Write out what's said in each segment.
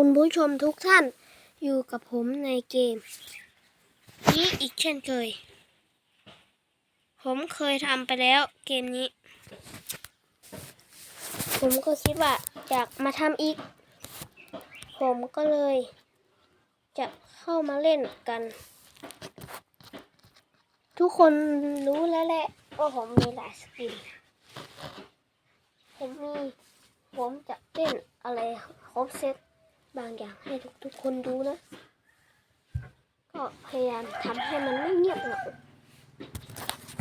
คุณผู้ชมทุกท่านอยู่กับผมในเกม นี้อีกเช่นเคย ผมเคยทำไปแล้วเกมนี้ ผมก็คิดว่าอยากมาทำอีก ผมก็เลย จะเข้ามาเล่นกัน ทุกคนรู้แล้วแหละว่าผมมีหลายสกินผมมีผมจะเล่นอะไรครบเซต บางอย่างให้ทุกๆคนดูนะ ก็พยายามทำให้มันไม่เงียบเหงา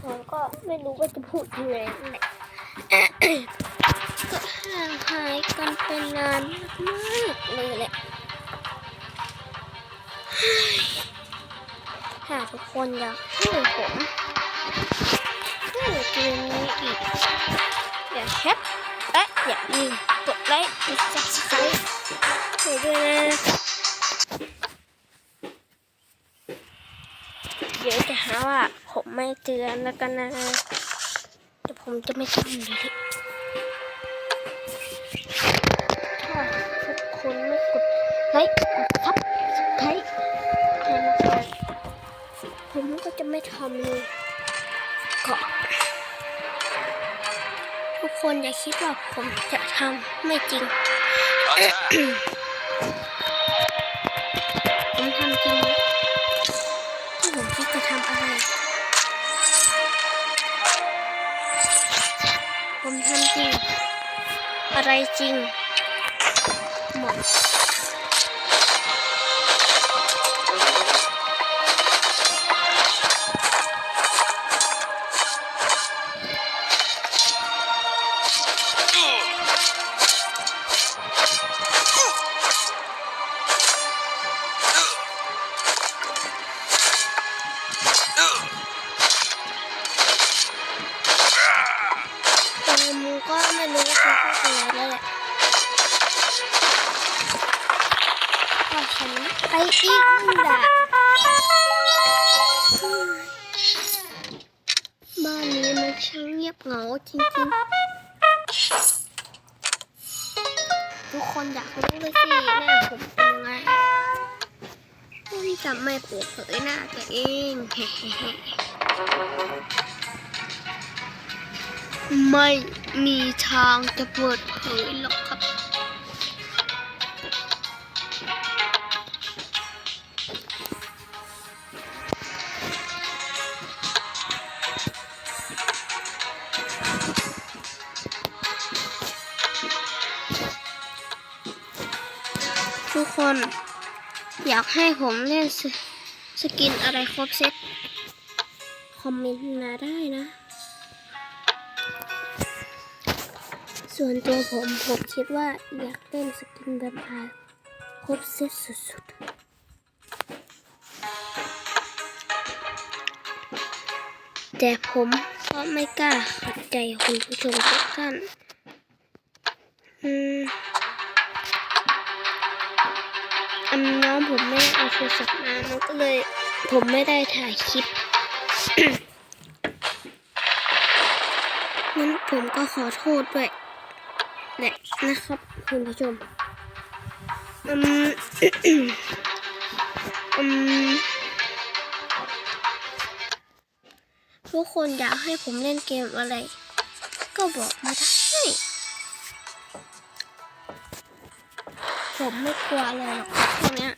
ผมก็ไม่รู้ว่าจะพูดยังไงก็ห่างหายกันไปนานมากเลยแหละถ้าทุกคนอยากให้ผมเล่นเกมนี้อีกอย่าแคป และอย่าลืมกดไลค์กด subscribe ให้ด้วยนะเดี๋ยวจะหาว่าผมไม่เตือนแล้วกันนะแต่ผมจะไม่ทำเลยถ้าทุกคนไม่กดไลค์กดซับสไครต์ให้นะครับผมก็จะไม่ทำเลยก็ คนอย่าคิดว่าผมจะทำไม่จริง ผมทำจริงนะที่ผมคิดจะทำอะไร ผมทำจริง อะไรจริง หมด ก็ไม่รู้ว่าจะพูดอะไรแล้วแหละก็ชนะไปอีกด่าบ้านนี้มันช่างเงียบเหงาจริงๆ ทุกคนอยากรู้เลยสิหน้าผมเป็นยังไงผมจะไม่เปิดเผยหน้าตัวเองไม่ มีทางจะเปิดเผยหรอกครับ ทุกคน อยากให้ผมเล่นสสกินอะไรครบเซ็ตคอมเมนต์มาได้นะ ส่วนตัวผมผมคิดว่าอยากเล่นสกินแบบพายครบเซตสุดๆ แต่ผมก็ไม่กล้าขัดใจคุณผู้ชมทุกท่าน อืมอันน้องผมไม่ได้เอาโทรศัพท์มา มันก็เลยผมไม่ได้ถ่ายคลิปงั้นผมก็ขอโทษด้วย นี่ยนะครับคุณผู้ชมอืมอืมทุกคนอยากให้ผมเล่นเกมอะไร ก็บอกมาได้ผมไม่กลัวอะไรหรอกพวกเนี้ย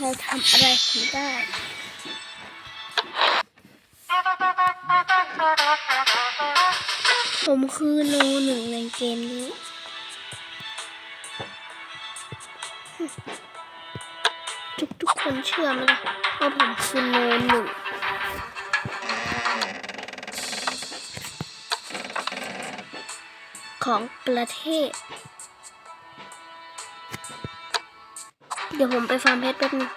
ำอะไรผมได้ผมคือโนหนึ่งในเกมนี้ ทุกทุกๆคนเชื่อไหมล่ะว่าผมคือโนหนึ่งของประเทศ ดี๋ยวผมไปฟาร์มเพชรแป๊บนึง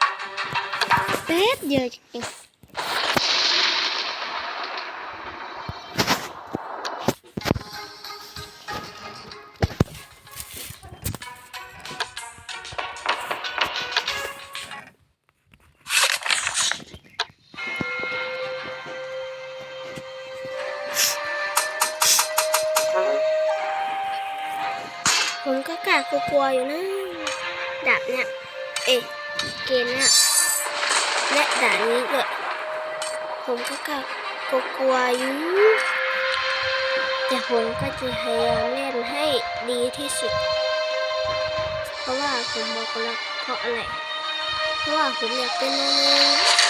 แป๊บเดียวจริงๆผมก็กล้ากลัวๆอยู่นะดาบเนี่ย เอ๊ะเกมเนี่ยและด่านนี้ด้วยผมก็กล้ากลัวๆอยู่แต่ผมก็จะพยายามเล่นให้ดีที่สุด เพราะว่าผมบอกแล้วเพราะอะไร เพราะว่าผมอยากเป็นโนโน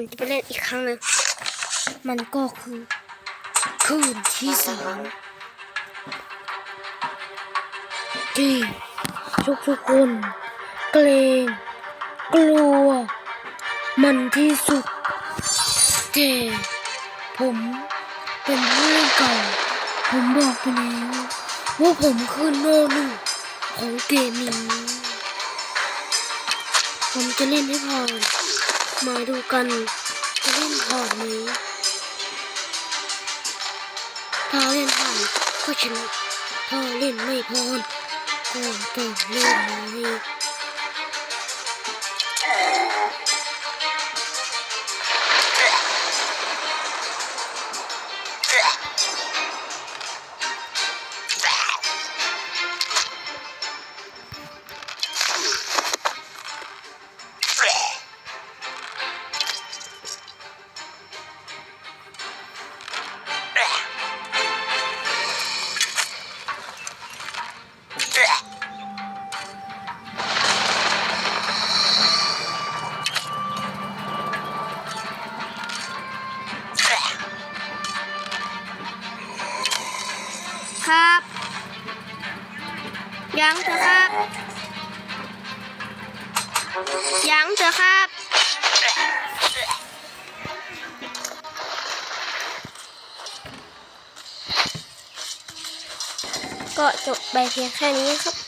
ผมจะไปเล่นอีกครั้งหนึงมันก็คือคืนที่สามที่ทุกทุกคนเกรงกลัว มันที่สุดแต่ผมเป็นผู้เล่นเก่าผมบอกไปแล้วว่าผมคือโนหนึ่งของเกมนี้ผมจะเล่นให้ผ่าน มาดูกันจะเล่นผ่านไหมถ้าเล่นผ่านก็ชนะถ้าเล่นไม่ผ่านก็ต้องเล่นใหม่ ครับ ยังเถอะครับ ยังเถอะครับ ก็จบไปเพียงแค่นี้ครับ